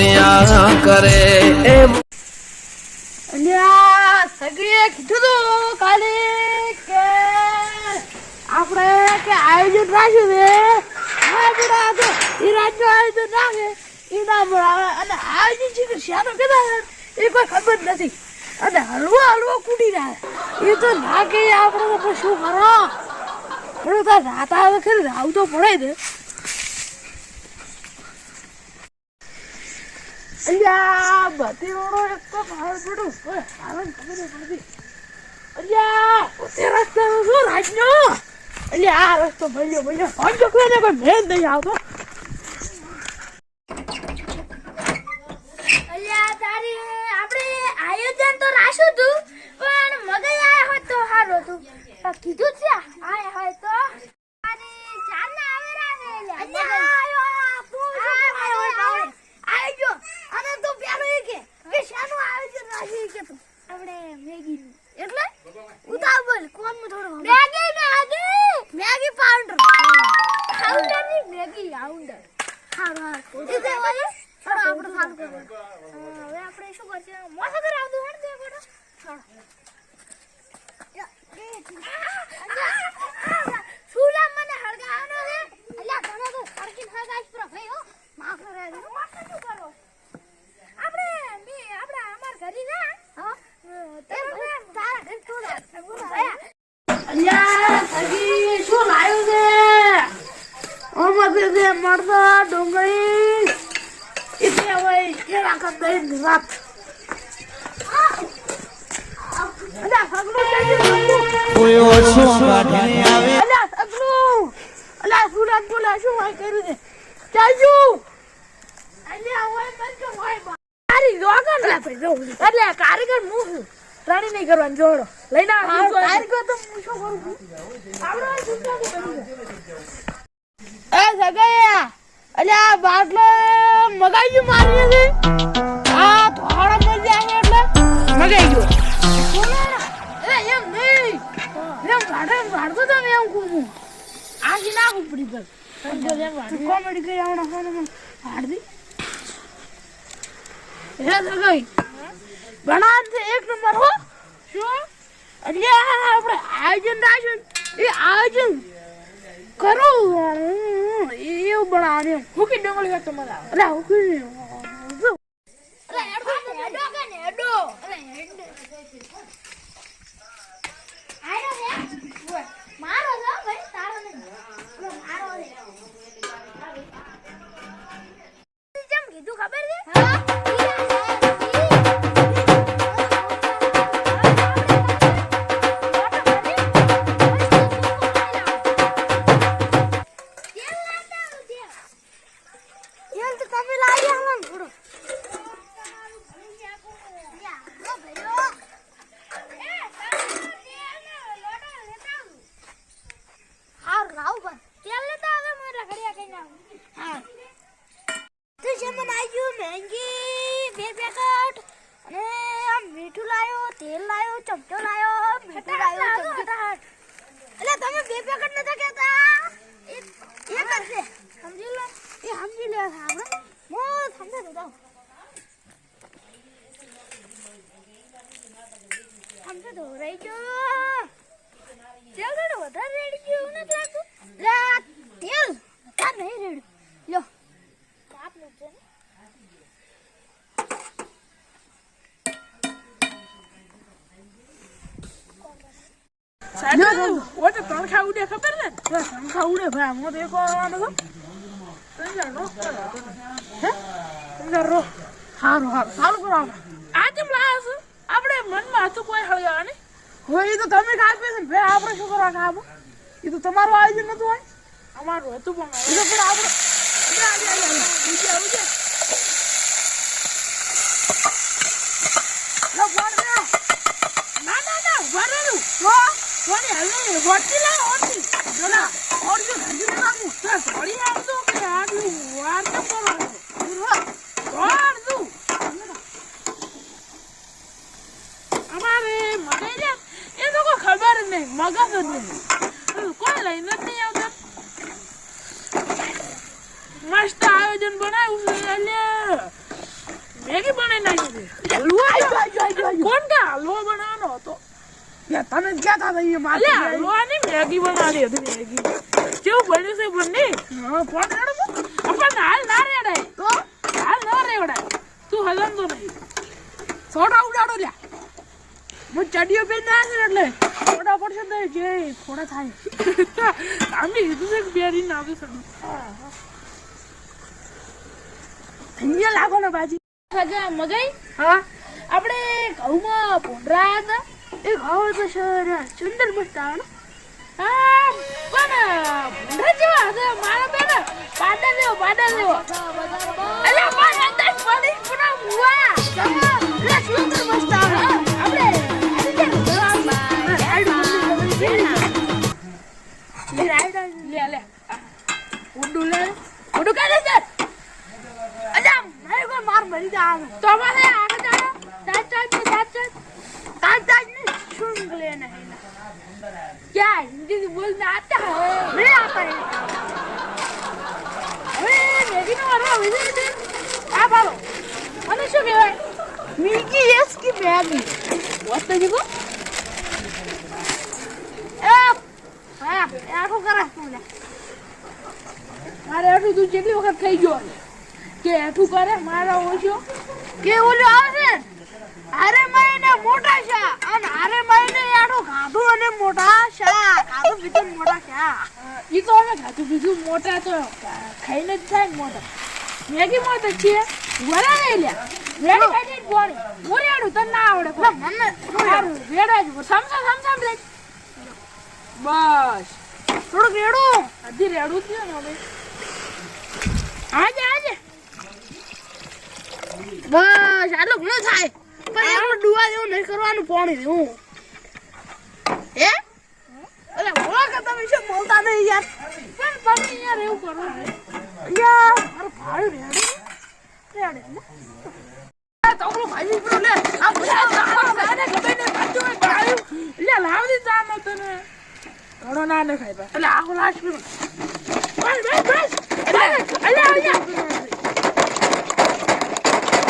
દુનિયા કરે એ સગીએ કીધું તું કાલે કે આપણે કે આયોજન રાખ્યું છે. બડા એ રાજ્ય આયોજન રાખે. એ ના બરાબર અને આયોજન છે કે એ કોઈ ખબર નથી. અને હલવો હલવો કૂટી રહ્યા. એ તો ના કે આપણે શું કરો? પણ તો રાત આવે ખરી, રાવ તો પડે ને અલ્યા બધી એક તો પડતી અલ્યા ઉતે રસ્તે શું રાજનો અલ્યા આ રસ્તો ભલ્યો ભલ્યો સમજો કોઈ ને કોઈ અલ્યા તારી આપણે આયોજન તો રાખ્યું હતું પણ મગજ આયા હોત તો સારું હતું કીધું છે આયા હોય તો ચાલ ના આવે અલ્યા આયો તું શું આયો આયો ગયો અને તું પેલું એ કે કે શાનું આયોજન રાખ્યું કે તું આપણે મેગી એટલે? ઉતાવ બોલ કોણ થોડું મેગી મેગી! મેગી પાઉન્ડર પાઉન્ડરની મેગી પાઉન્ડર હારું હારું એ તે વાલે ચાલો આપણે ચાલુ કરો હવે આપણે શું કરશું? મોસા કરાવ દો હેડ દે બેટા ચાલો સુલા મને હળગાવાનો છે અલ્યા તને તો હળગીન હળગાઈશ પર ભાઈ હો માફ કરે છે મોસા શું કરો આપણે મે આપણે અમાર ઘરે ના હા તારા તારા ઘર થોડા બોલા અલ્યા સગી શું લાવ્યું છે આમાં છે મરસા ડુંગળી એટલે હોય એ રાખત દઈ રાત અલ્યા સગલું જલ્દી સગલું કોઈ ઓછો કાઢીને આવે અલ્યા સગલું અલ્યા સુરત બોલા શું હોય કર્યું છે ચાલજુ અલ્યા હોય બંધ હોય તારી જોગર લે ભાઈ જો. એટલે કારીગર હું છું. રાણી નહીં કરવાની જોડો. લઈને કારીગર તો હું શું કરું છું? એ સગાયા અલ્યા આ બાટલો મગાઈ મારી છે આ થોડા મજા છે એટલે. મગાઈ ગયો એમ નહીં. એમ ભાડે ભાડતો તો એમ કું આજી ના ઉપડી ગઈ. કોમેડી કરી બનાવ એક નંબર હો. શું? અલ્યા આપણે આયોજન રાખ્યું એ આયોજન કરો. એવું બનાવવાનું હુકી ડુંગળી હોય તમારે અરે હુકી અરે હેડો હેડો કે ને હેડો. અરે હેડ. સમજે તો દઉં સમજે તો રહી ગયો તેલ થોડું વધારે રેડી ગયું એવું નથી લાગતું લે આ તેલ વધારે નહીં રેડ્યું લો આપનું છે ને ઓ તો તણખા ઉડે ખબર ને તણખા ઉડે ભાઈ આમાં તો એક વાર આવવાનો હતો તંજાર રો સારું તંજાર રો હારું હારું સારું કરો આપણે આ કેમ લાયા છે આપણે મનમાં હતું કોઈ હળગાવા ને હોય એ તો તમે કાપે છે ભાઈ આપણે શું કરવા કાપો? એ તો તમારું આયોજન નતું હોય? અમારું હતું પણ એ તો પણ આપણે. ના ના ના ના હજી નાખું. તો સોડી આવતો કે આટલું વાર તો કરો ઓર તું અમારે મગાઈ રે એ તો કોઈ ખબર જ નહીં કોઈ લઈને જ નહીં આવતા મસ્ત આયોજન બનાવ્યું છે અલ્યા હલવો કોણ કે હલવો બનાવવાનો હતો જ કહેતા હતા એ માથે અલ્યા હલવો ની મેગી બનાવી હતી મેગી કેવું બન્યું છે બંને હા, ફોન રેડો તો. આપણને હાલ ના રેડાય તો? હાલ ના રેવડાય. તું હલનતો નહીં. સોડા ઉડાડો લ્યા. હું ચડિયો પહેરી ના છે એટલે ફોટા પડશે તો જે ફોટા થાય. આમ કીધું છે બેરી ના આવી શકું અહીંયા લાગો ને બાજી. મગઈ હા. આપણે ઘઉંમાં ભૂંડરા હતા. એ ઘઉં તો સર સુંદર મસ્ત આવે હા પણ ભૂંડરા જેવા હતા? મારા બેન પાડા જેવો પાડા જેવો અલ્યા પણ અંદર પડી પૂરા મુવા. क्या हिंदी बोलना आता है નહીં આતા એ. હવે મેગી નો વારો વિજય છે આ બાળો મને શું કહેવાય મિલ્કી યસ કી મેગી વાત તો જીગો એ હા એ આખું કરે તું લે મારે આટલું તું કેટલી વખત થઈ ગયો છે કે એઠું કરે મારા ઓછો કે ઓલું આવે હારે મહિને મોટા શા? અને અરે મહિને આડો ખાધું અને મોટા શા? ખાધું બીજું મોટા શા? ઈ તો અમે ખાતું બીજું મોટા તો ખાઈને જ થાય મોટા. મેગી મોટા છે વરા રે લ્યા. વેડી કાઢી બોણી મોરેડું તને ના આવડે એટલે મને સારું વેડા જ સમસા સમસા લે બસ. થોડુંક રેડું. અધી રેડું થયું ને હવે. આજે આજે. બસ આટલું ઘણું થાય. ડુવા જેવું નહીં કરવાનું, પાણી જેવું. નહીં યાર? પણ તમે યાર આ બધા તારા ભાઈને ગમે ને પાછું એ ભાડું. લે લાવ દે ચા નો ઘણો ના ને ખાય એટલે આખો લાસ્ટ બસ બસ બસ. અલ્યા અલ્યા અલ્યા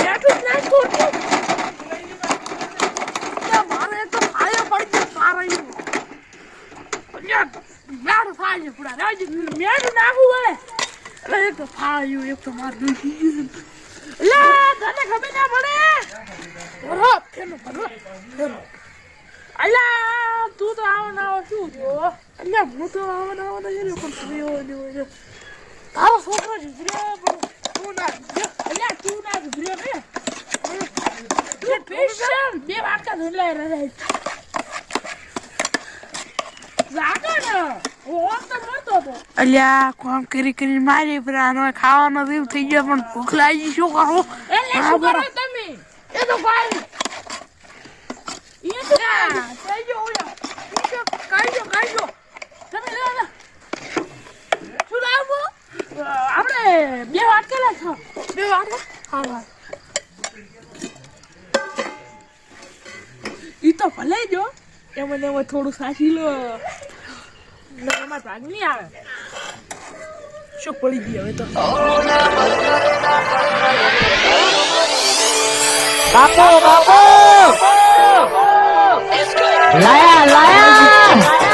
બેઠું જ ના છોડતું. યાર મારે એક તો ભાઈઓ પડી ગયો તારા એવું યાર મેળ થાય રાજ મેળું નાખવું પડે એટલે એક તો ફાયું એક તો મારું લે તને ખબર ના પડે બરો ફેનો બરો ફેનો અલ્યા તું તો આવો ના આવો શું જો અલ્યા હું તો આવવાના આવવાના છે ને પણ તમે એવો ને તારો છોકરો જીતર્યો પણ તું ના. અલ્યા તું ના ગુજર્યો કે તું પેશન બે વાટકા ધોલાય રહે જાગો ને અલ્યા કોમ કરી કરી મારી પર આનો ખાવાનો દીવ થઈ ગયો પણ ભૂખ લાગી શું કરું? એટલે શું કરો તમે? એ તો ભાઈ. એ તો ઓયો ઈ તો કાઢજો કાઢજો તમે લે લે. શું લાવવું? આપણે બે વાત લે છો. બે વાત હા હા. ઈ તો ભલે જો એમાં ને એમાં થોડું સાચી લો. એમાં ભાગ નહીં આવે. શું પડી ગઈ હવે તો? બાપો બાપો! લાયા લાયા!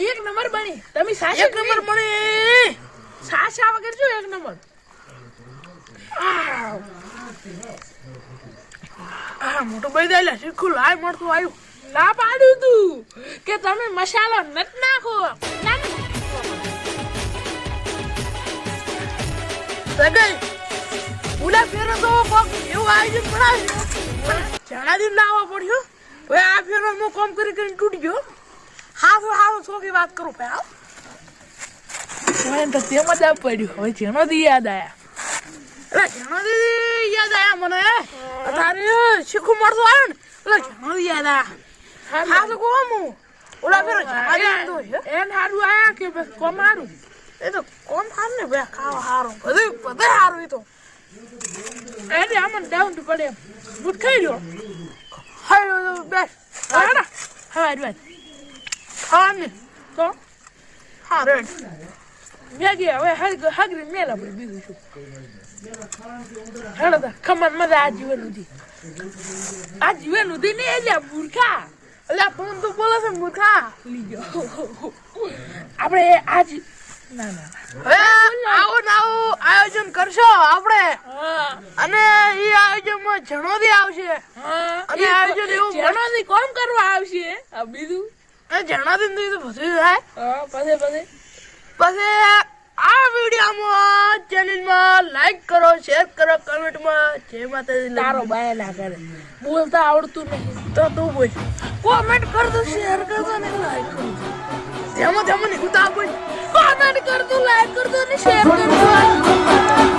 એક નંબર બની. તમે સાચી એક નંબર મળે સાચા વગર જો એક નંબર આ મોટો ભાઈ દે લે શીખું લાય મળતું આવ્યું. ના પાડ્યું તું કે તમે મસાલો નત નાખો. સગાઈ ઉલા ફેરો તો કોક એવું આયોજન પડાવ્યું જણા દિન લાવવા પડ્યું. હવે આ ફેરો હું કોમ કરી કરીને તૂટી ગયો. હા તો સોખી વાત કરું ભાઈ આવ તો તેમાં જ પડ્યું. હવે જેનો દી યાદ આયા. એટલે જણા દીદી યાદ આયા મને? તારે શીખું મળતું આવ્યું ને એટલે દી યાદ આયા. હા તો કોમ હું? ઓલા ફેરો હે એન હારું આયા કે બસ કોમારું એ તો કોમ થાર ને બે ખાવા હારું. બધું બધે હારું એ તો. એને આમાં ડાઉન ટુ પડે બુટ ખાઈ રહ્યો હાય બેસ. હવે આજ વાત ખાવાની. તો? હા રેડ. મેગી હવે હગ હગરી મેલ આપણે બીજું શું? તા મજા આ જીવન ઉધી આ જીવન ઉધી ને એટલે મૂર્ખા એટલે ફોન તો બોલે છે મૂર્ખા લીજો આપણે આજ ના ના હવે આવો ને આવો આયોજન કરશો આપણે અને એ આયોજનમાં જણોથી આવશે અને આયોજન એવું જણાથી કોમ કરવા આવશે આ બીજું જણાથી તો બધું થાય હા પછી પછી પછી આ વિડીયોમાં લાઈક કરો શેર કરો કમેન્ટમાં જેમાં માતાજી તારો બાય ના કરે. બોલતા આવડતું નહીં. તો તું બોલ. કોમેન્ટ કર દો શેર કર દો ને લાઈક કર દો જેમાં નહીં ઉતા બોલ. કોમેન્ટ કરતું લાઈક કર દો ને શેર કરતું